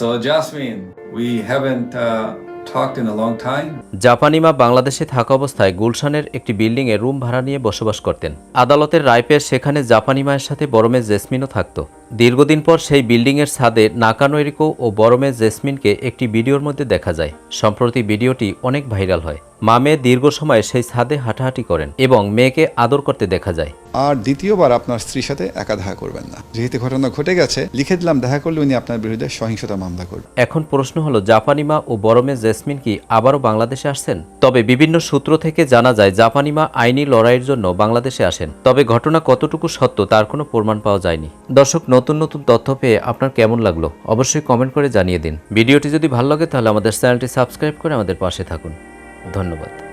So, Jasmine, we haven't uh, talked in a long time. জাপানি মা বাংলাদেশে থাকা অবস্থায় গুলশানের একটি বিল্ডিংয়ে রুম ভাড়া নিয়ে বসবাস করতেন আদালতের রায় পেয়ে সেখানে জাপানি মায়ের সাথে বরমে জেসমিনও থাকত দীর্ঘদিন পর সেই বিল্ডিংয়ের ছাদে নাকানোরিকো ও বড়মেয়ে জেসমিনকে একটি ভিডিওর মধ্যে দেখা যায়। সম্প্রতি ভিডিওটি অনেক ভাইরাল হয়। মা মেয়ে দীর্ঘ সময় সেই ছাদে হাঁটাহাঁটি করেন এবং মেয়েকে আদর করতে দেখা যায়। আর দ্বিতীয়বার আপনার স্ত্রীর সাথে একা দেখা করবেন না। যেহেতু ঘটনা ঘটে গেছে লিখে দিলাম দেখা করলে উনি আপনার বিরুদ্ধে সহিংসতা মামলা করবেন এখন প্রশ্ন হলো জাপানি মা ও বড়মে জেসমিন কি আবারও বাংলাদেশে আসছেন? তবে বিভিন্ন সূত্র থেকে জানা যায় জাপানি মা আইনি লড়াইয়ের জন্য বাংলাদেশে আসেন। তবে ঘটনা কতটুকু সত্য তার কোনো প্রমাণ পাওয়া যায়নি। দর্শক নতুন নতুন তথ্য পেয়ে আপনার কেমন লাগল অবশ্যই কমেন্ট করে জানিয়ে দিন। ভিডিওটি যদি ভালো লাগে তাহলে আমাদের চ্যানেলটি সাবস্ক্রাইব করে আমাদের পাশে থাকুন। ধন্যবাদ।